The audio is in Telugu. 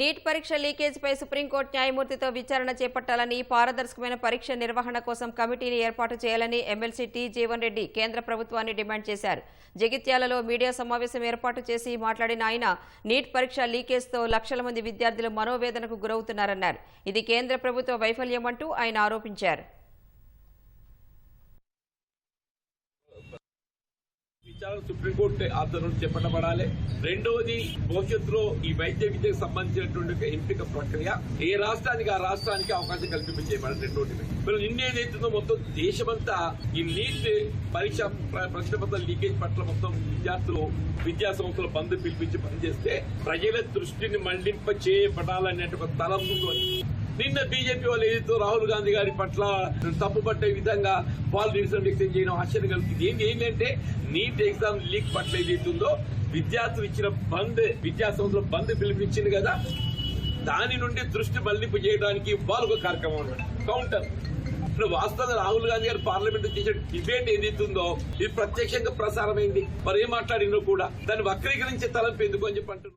నీట్ పరీక్ష లీకేజీపై సుప్రీంకోర్టు న్యాయమూర్తితో విచారణ చేపట్టాలని పారదర్శకమైన పరీక్ష నిర్వహణ కోసం కమిటీని ఏర్పాటు చేయాలని ఎమ్మెల్సీ టీ జీవన్ రెడ్డి కేంద్ర ప్రభుత్వాన్ని డిమాండ్ చేశారు. జగిత్యాలలో మీడియా సమావేశం ఏర్పాటు చేసి మాట్లాడిన ఆయన నీట్ పరీక్ష లీకేజ్తో లక్షల మంది విద్యార్థులు మనోవేదనకు గురవుతున్నారన్నారు. ఇది కేంద్ర ప్రభుత్వ వైఫల్యమంటూ ఆయన ఆరోపించారు. విచారణ సుప్రీంకోర్టు ఆధ్వర్యంలో చేపట్టబడాలి. రెండవది భవిష్యత్తులో ఈ వైద్య విద్యకు సంబంధించినటువంటి ఎంపిక ప్రక్రియ ఏ రాష్ట్రానికి ఆ రాష్ట్రానికి అవకాశం కల్పించేయబడాలి రెండవది రెండోది. మరి నిన్నేదైతుందో మొత్తం దేశమంతా ఈ నీట్ పరీక్ష ప్రశ్న పత్రాల లీకేజ్ పట్ల మొత్తం విద్యార్థులు విద్యా సంస్థలు బంద్ పిలిపించి పనిచేస్తే ప్రజల దృష్టిని మళ్ళింప చేయబడాలనే ఒక తలంపుతో నిన్న బీజేపీ వాళ్ళు ఏదైతే రాహుల్ గాంధీ గారి పట్ల తప్పుపట్టే విధంగా వాళ్ళు నిరసన వ్యక్తం చేయడం ఆశ్చర్యం కలుగుతుంది ఏంటి ఏంటంటే నీట్ ఎగ్జామ్ లీక్ పట్ల ఏదైతుందో విద్యార్థులు ఇచ్చిన బంద్ విద్యా సంస్థలు బంద్ పిలిపించింది కదా దాని నుండి దృష్టి మళ్ళింపు చేయడానికి వాళ్ళు ఒక కార్యక్రమం. కౌంటర్. ఇప్పుడు వాస్తవంగా రాహుల్ గాంధీ గారు పార్లమెంట్ చేసిన డిబేట్ ఏదైతుందో ఇది ప్రత్యక్షంగా ప్రసారమైంది. మరి ఏం మాట్లాడినో కూడా దాన్ని వక్రీకరించే తలంపు ఎందుకు అని చెప్పి